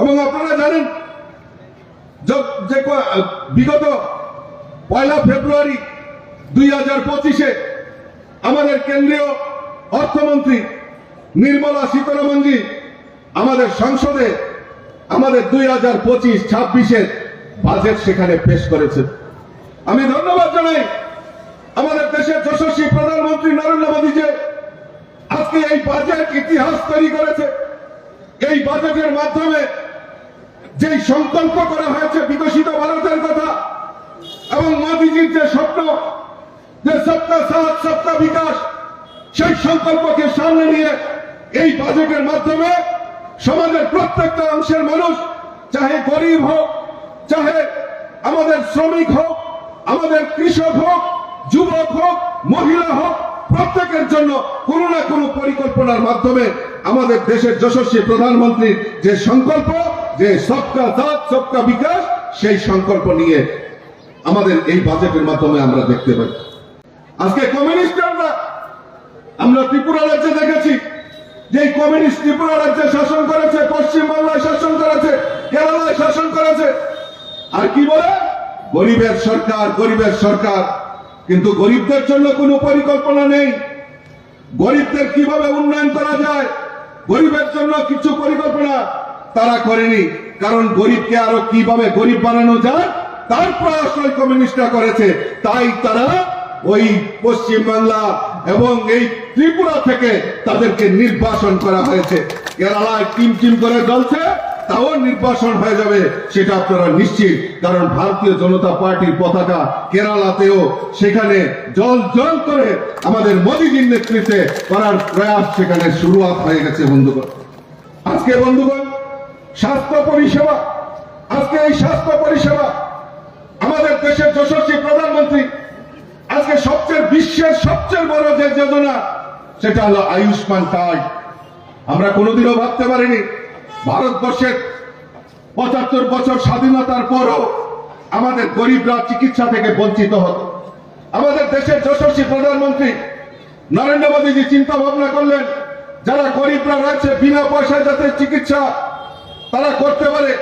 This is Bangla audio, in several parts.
এবং আপনারা জানেন যে বিগত পয়লা ফেব্রুয়ারি দুই হাজার পঁচিশে আমাদের কেন্দ্রীয় অর্থমন্ত্রী নির্মলা সীতারামনজি আমাদের সংসদে আমাদের দুই হাজার পঁচিশ ছাব্বিশের বাজেট সেখানে পেশ করেছেন। আমি ধন্যবাদ জানাই আমাদের দেশের যশস্বী প্রধানমন্ত্রী নরেন্দ্র মোদী যে আজকে এই বাজেট ইতিহাস তৈরি করেছে। এই বাজেটের মাধ্যমে যেই সংকল্প করা হয়েছে বিকশিত ভারতের কথা এবং মোদীজির যে স্বপ্ন, যে সবকা সাথ সবকা বিকাশ, সেই সংকল্পকে সামনে নিয়ে এই বাজেটের মাধ্যমে সমাজের প্রত্যেকটা অংশের মানুষ চাহে গরিব হোক, চাহে আমাদের শ্রমিক হোক, আমাদের কৃষক হোক, যুবক হোক, মহিলা হোক, প্রত্যেকের জন্য কোনো না কোনো পরিকল্পনার মাধ্যমে আমাদের দেশের যশস্বী প্রধানমন্ত্রীর যে সংকল্প, যে সবকা সাথ, সবকা বিকাশ, সেই সংকল্প নিয়ে আমাদের এই বাজেটের মাধ্যমে আমরা দেখতে পাই। আজকে কমিউনিস্টরা আমরা ত্রিপুরা রাজ্যে দেখেছি যে কমিউনিস্ট ত্রিপুরা রাজ্যে শাসন করেছে, পশ্চিমবাংলায় শাসন করেছে, কেরালায় শাসন করেছে, আর কি বলে? গরিবের সরকার গরিবের সরকার। কিন্তু গরিবদের জন্য কোনো পরিকল্পনা নেই। গরিবদের কীভাবে উন্নয়ন করা যায়? গরিবের জন্য কিছু পরিকল্পনা তারা করেনি। কারণ গরিবকে আরও কীভাবে গরিব বানানো যায়, তার প্রয়াস ওই কমিউনিস্টরা করেছে। তাই তারা ওই পশ্চিম বাংলা এবং এই ত্রিপুরা থেকে তাদেরকে নির্বাসন করা হয়েছে। কেরালায় টিম টিম করে জ্বলছে তাও নির্বাসন হয়ে যাবে সেটা আপনারা নিশ্চিত। কারণ ভারতীয় জনতা পার্টির পতাকা কেরালাতেও সেখানে জল জল করে আমাদের মোদীজির নেতৃত্বে করার প্রয়াস সেখানে শুরুয়াত হয়ে গেছে, বন্ধুগণ। আজকে, বন্ধুগণ, স্বাস্থ্য পরিষেবা, আজকে এই স্বাস্থ্য পরিষেবা আমাদের দেশের যশস্বী প্রধানমন্ত্রী, আজকে সবচেয়ে বিশ্বের সবচেয়ে বড় যে যোজনা, সেটা হলো আয়ুষ্মান কার্ড। আমরা কোনোদিনও ভাবতে পারিনি, ভারতবর্ষের পঁচাত্তর বছর স্বাধীনতার পরও আমাদের গরিবরা চিকিৎসা থেকে বঞ্চিত হতো। আমাদের দেশের যশস্বী প্রধানমন্ত্রী নরেন্দ্র মোদীজি চিন্তা ভাবনা করলেন, যারা গরিবরা রয়েছে, বিনা পয়সায় যাতে চিকিৎসা তারা করতে পারে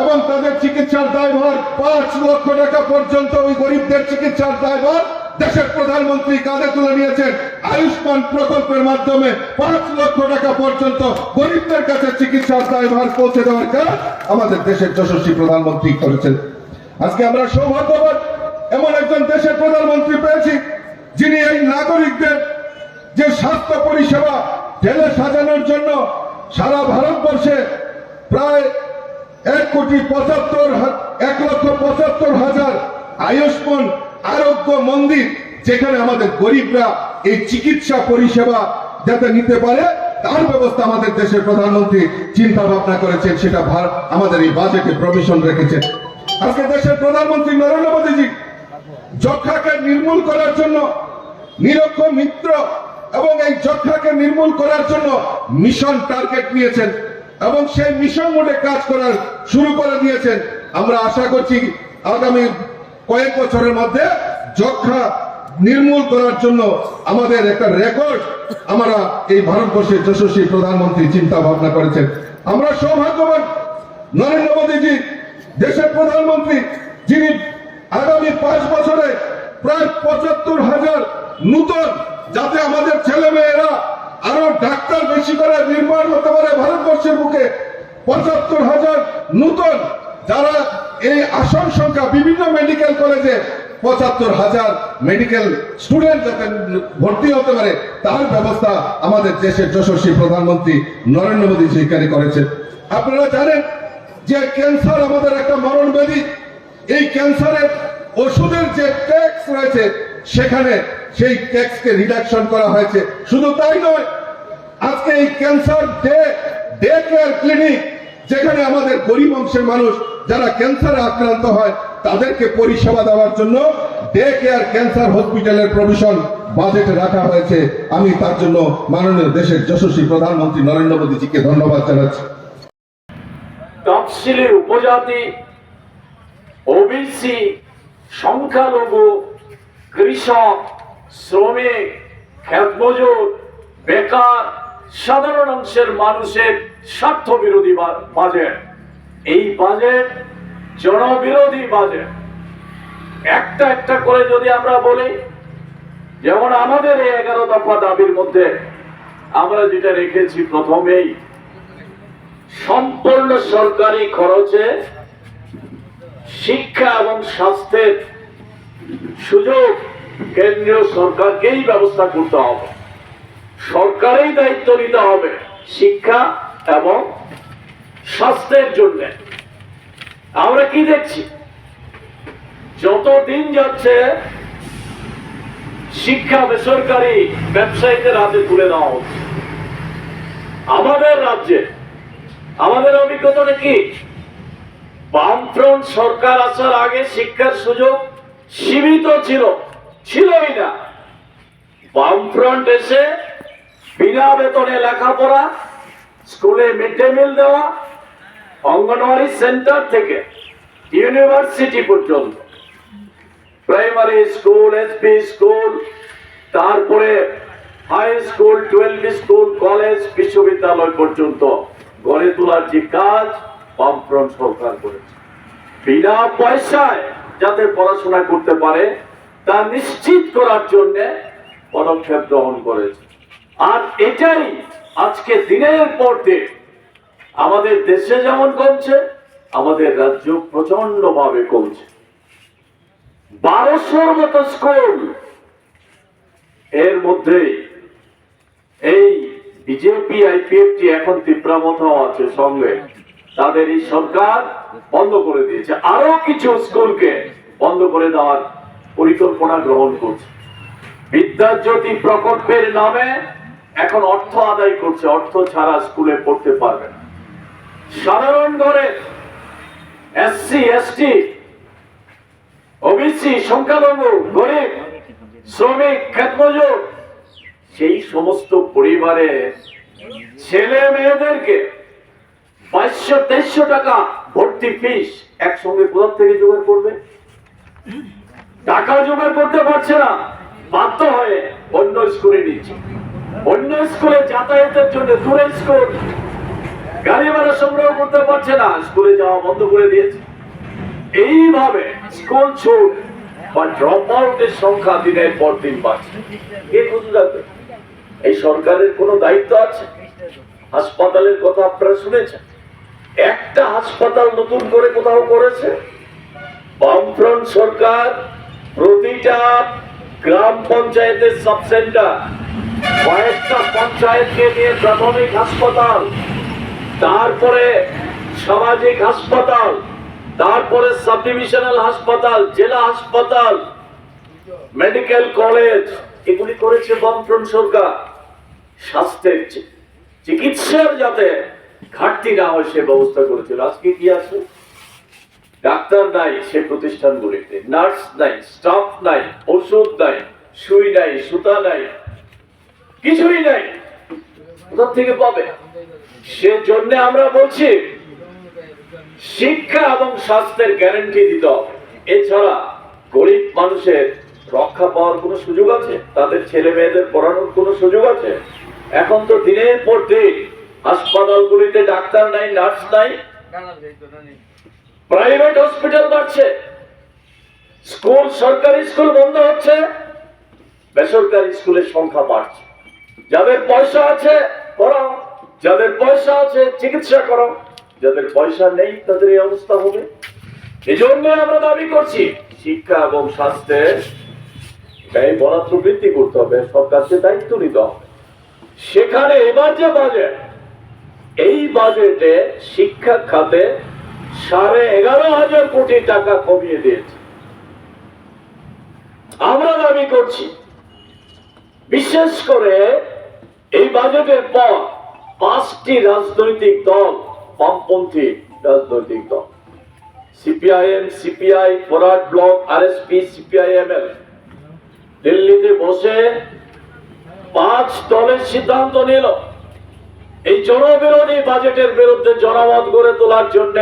এবং তাদের চিকিৎসার দায়ভার পাঁচ লক্ষ টাকা পর্যন্ত ওই গরিবদের চিকিৎসার দায়ভার দেশের প্রধানমন্ত্রী কাঁধে তুলে নিয়েছেন। আয়ুষ্মান প্রকল্পের মাধ্যমে পাঁচ লক্ষ টাকা পর্যন্ত গরিবদের কাছে চিকিৎসার দায়ভার পৌঁছে দেওয়ার কাজ আমাদের দেশের যশস্বী প্রধানমন্ত্রী করেছেন। আজকে আমরা সৌভাগ্যবান এমন একজন দেশের প্রধানমন্ত্রী পেয়েছি, যিনি এই নাগরিকদের যে স্বাস্থ্য পরিষেবা ঢেলে সাজানোর জন্য সারা ভারতবর্ষে প্রায় এক কোটি পঁচাত্তর এক লক্ষ পঁচাত্তর হাজার আয়ুষ্মান আরোগ্য মন্দির যেখানে আমাদের গরিবরা এই চিকিৎসা পরিষেবা যাতে নিতে পারে, তার ব্যবস্থা আমাদের দেশের প্রধানমন্ত্রী চিন্তা ভাবনা করেছেন, সেটা আমাদের এই বাজেটে প্রভিশন রেখেছেন। আজকে দেশের প্রধানমন্ত্রী নরেন্দ্র মোদীজি যক্ষাকে নির্মূল করার জন্য, নিরক্ষ মিত্র এবং এই যক্ষাকে নির্মূল করার জন্য মিশন টার্গেট নিয়েছেন এবং সেই মিশন মোডে কাজ করার শুরু করে দিয়েছেন। আমরা আশা করছি আগামী কয়েক বছরের মধ্যে যক্ষা নির্মূল করার জন্য আমাদের একটা রেকর্ড আমরা এই ভারতবর্ষের যশস্বী প্রধানমন্ত্রী চিন্তা ভাবনা করেছেন। আমরা সৌভাগ্যবান নরেন্দ্র মোদীজি, দেশের প্রধানমন্ত্রী, যিনি আগামী পাঁচ বছরে প্রায় পঁচাত্তর হাজার নূতন, যাতে আমাদের ছেলে মেয়েরা আরও ডাক্তার বেশি করে নির্মাণ হতে পারে ভারতবর্ষের বুকে, পঁচাত্তর হাজার নূতন যারা এই আসন সংখ্যা বিভিন্ন মেডিকেল কলেজে পঁচাত্তর হাজার মেডিকেল স্টুডেন্ট যাতে ভর্তি হতে পারে, তার ব্যবস্থা আমাদের দেশের যশস্বী প্রধানমন্ত্রী নরেন্দ্র মোদী সেখানে করেছেন আপনারা জানেন যে ক্যান্সার আমাদের একটা মরণ ব্যাধি। এই ক্যান্সারের ওষুধের যে ট্যাক্স রয়েছে, সেখানে সেই ট্যাক্সকে রিডাকশন করা হয়েছে। শুধু তাই নয়, আজকে এই cancer day day care clinic যেখানে আমাদের গরিব অংশের মানুষ, যারা ক্যান্সারে আক্রান্ত হয় তাদেরকে পরিষেবা দেওয়ার জন্য ডে কেয়ার ক্যান্সার হসপিটালের প্রভিশন বাজেটে রাখা হয়েছে। আমি তার জন্য মাননীয় দেশের যশস্বী প্রধানমন্ত্রী নরেন্দ্র মোদীজিকে ধন্যবাদ জানাচ্ছি। তফসিলি উপজাতি ওবিসি সংখ্যালঘু কৃষক, শ্রমিক, ক্ষেতমজুর, বেকার, সাধারণ অংশের মানুষের স্বার্থ বিরোধী বাজেট এই বাজেট জনবিরোধী বাজেট একটা একটা করে যদি আমরা বলি, যেমন আমাদের এই এগারো দফা দাবির মধ্যে আমরা যেটা রেখেছি প্রথমেই, সম্পূর্ণ সরকারি খরচে শিক্ষা এবং স্বাস্থ্যের সুযোগ কেন্দ্রীয় সরকারকেই ব্যবস্থা করতে হবে। সরকারেই দায়িত্ব নিতে হবে শিক্ষা এবং স্বাস্থ্যের জন্য। আমরা কি দেখছি? যত দিন যাচ্ছে, শিক্ষা বেসরকারি ব্যবসায়ীদের হাতে তুলে দেওয়া হচ্ছে। আমাদের রাজ্যে, আমাদের অভিজ্ঞতাটা কি? বামফ্রন্ট সরকার আসার আগে শিক্ষার সুযোগ সীমিত ছিল, ছিলই না। বামফ্রন্ট এসে বিনা বেতনে লেখাপড়া, স্কুলে মিড ডে মিল দেওয়া অঙ্গনওয়াড়ি সেন্টার থেকে ইউনিভার্সিটি পর্যন্ত। প্রাইমারি স্কুল এসপি স্কুল, তারপরে high school, twelve school, college, বিশ্ববিদ্যালয় পর্যন্ত গড়ে তোলার যে কাজ, বামফ্রন্ট সরকার করেছে। বিনা পয়সায় যাতে পড়াশোনা করতে পারে, তা নিশ্চিত করার জন্য পদক্ষেপ গ্রহণ করেছে। আর এটাই আজকে দিনের পর দিন আমাদের দেশে যেমন কমছে, আমাদের রাজ্য প্রচণ্ড ভাবে কমছে। বারোশোর মতো স্কুলের মধ্যে এই বিজেপি আইপিএফটি এখন তীব্রামত আছে সঙ্গে। তাদের এই সরকার বন্ধ করে দিয়েছে। আরও কিছু স্কুলকে বন্ধ করে দেওয়ার পরিকল্পনা গ্রহণ করছে। বিদ্যাজ্যোতি প্রকল্পের নামে এখন অর্থ আদায় করছে। অর্থ ছাড়া স্কুলে পড়তে পারবে না। সাধারণ ঘরে এসসি এসটি ওবিসি সংখ্যালঘু, গরিব, শ্রমিক ক্ষেতমজুর সেই সমস্ত পরিবারে ছেলে মেয়েদেরকে বাইশশো, তেইশশো টাকা ভর্তি ফিস একসঙ্গে কোথা থেকে জোগাড় করবে? টাকা জোগাড় করতে পারছে না, বাধ্য হয়ে অন্য স্কুলে নিচ্ছে। অন্য স্কুলে যাতায়াতের জন্য দূরের স্কুল গাড়ি ভাড়া সংগ্রহ করতে পারছে না, স্কুলে যাওয়া বন্ধ করে দিয়েছে। এইভাবে স্কুল ছুট বা ড্রপ আউটের সংখ্যা দিনের পর দিন বাড়ছে। কে খুঁজে এই সরকারের কোনো দায়িত্ব আছে? হাসপাতালের কথা আপনারা শুনেছেন? একটা হাসপাতাল নতুন করে কোথাও করেছে? বামফ্রন্ট সরকার প্রতিটা গ্রাম পঞ্চায়েতের সাব সেন্টার কয়েকটা পঞ্চায়েতকে নিয়ে প্রাথমিক হাসপাতাল তারপরে সামাজিক হাসপাতাল, তারপরে সাব ডিভিশনাল হাসপাতাল, জেলা হাসপাতাল, মেডিকেল কলেজ, এগুলি করেছে বামফ্রন্ট সরকার। স্বাস্থ্যের চিকিৎসার যাতে ঘাটতি না হয়, সে ব্যবস্থা করেছিল। আজকে কি আছে? ডাক্তার নাই, সে প্রতিষ্ঠানগুলিতে নার্স নাই, স্টাফ নাই, ওষুধ নাই, সুই নাই, সুতা নাই, কিছুই নাই। কোথা থেকে পাবে? সেজন্য আমরা বলছি, শিক্ষা এবং স্বাস্থ্যের গ্যারান্টি দিতে হবে। এছাড়া গরিব মানুষের রক্ষা পাওয়ার কোনো সুযোগ আছে? তাদের ছেলে মেয়েদের পড়ানোর কোনো সুযোগ আছে? এখন তো দিনের পর দিন হাসপাতালগুলিতে ডাক্তার নাই, নার্স নাই, প্রাইভেট হসপিটাল বাড়ছে। স্কুল, সরকারি স্কুল বন্ধ হচ্ছে, বেসরকারি স্কুলের সংখ্যা বাড়ছে। যাদের পয়সা আছে পড়াও যাদের পয়সা আছে চিকিৎসা করো। যাদের পয়সা নেই, তাদের এই অবস্থা হবে। এই জন্য আমরা দাবি করছি, শিক্ষা এবং স্বাস্থ্যের ব্যয় বরাদ্দ বৃদ্ধি করতে হবে, সরকারকে দায়িত্ব নিতে হবে। সেখানে এবার যে বাজেট এই বাজেটে শিক্ষা খাতে সাড়ে এগারো হাজার কোটি টাকা কমিয়ে দিয়েছে। আমরা দাবি করছি, বিশেষ করে এই বাজেটের পর পাঁচটি রাজনৈতিক দল বামপন্থী রাজনৈতিক দল। সিপিআইএম, সিপিআই, ফরাট ব্লক আর আরএসপি, সিপিআইএমএল। দিল্লিতে বসে পাঁচ দলের সিদ্ধান্ত নিল। এই জনবিরোধী বাজেটের বিরুদ্ধে জনমত গড়ে তোলার জন্য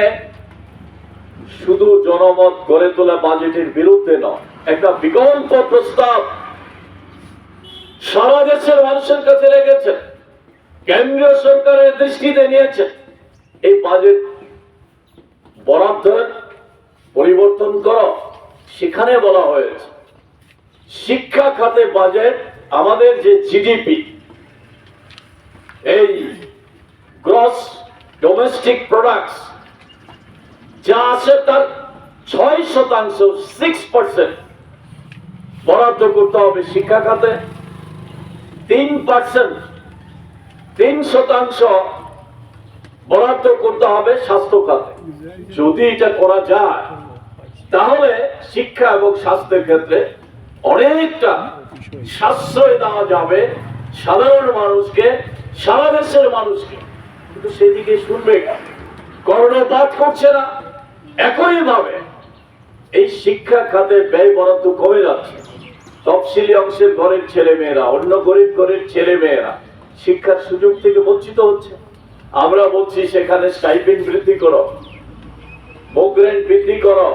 শুধু জনমত গড়ে তোলা বাজেটের বিরুদ্ধে নয়, একটা বিকল্প প্রস্তাব সারা দেশের মানুষের কাছে রেখেছে। কেন্দ্রীয় সরকারের দৃষ্টিতে নিয়েছে, এই বাজেট বরাদ্দের পরিবর্তন করো সেখানে বলা হয়েছে। শিক্ষা খাতে বাজেট আমাদের যে জিডিপি এই গ্রস ডোমেস্টিক প্রোডাক্টস যা আছে তার ছয় শতাংশ সিক্স পার্সেন্ট বরাদ্দ করতে হবে শিক্ষা খাতে। তিন পার্সেন্ট তিন শতাংশ বরাদ্দ করতে হবে স্বাস্থ্য খাতে যদি এটা করা যায়, তাহলে শিক্ষা এবং স্বাস্থ্যের ক্ষেত্রে অনেকটা সাশ্রয় দেওয়া যাবে সাধারণ মানুষকে, সারা দেশের মানুষকে। কিন্তু সেদিকে শুনবে? কর্ণপাত করছে না। একই ভাবে এই শিক্ষা খাতে ব্যয় বরাদ্দ কমে যাচ্ছে। তফসিলি অংশের ঘরের ছেলে মেয়েরা অন্য গরিব ঘরের ছেলে মেয়েরা শিক্ষার সুযোগ থেকে বঞ্চিত হচ্ছে। আমরা বলছি, সেখানে স্টাইপেন্ড বৃদ্ধি করো মোগ্রেন্ট বৃদ্ধি করো,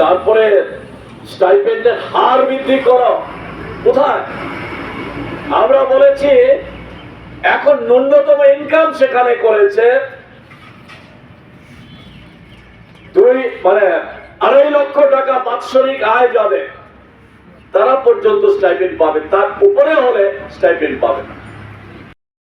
তারপরে স্টাইপেন্ডের হার বৃদ্ধি করো। কোথায়? আমরা বলেছি, এখন ন্যূনতম ইনকাম সেখানে করেছে দুই মানে আড়াই লক্ষ টাকা বাৎসরিক আয় যাদের তারা পর্যন্ত স্টাইপেন্ড পাবে, তার উপরে হলে স্টাইপেন্ড পাবে না।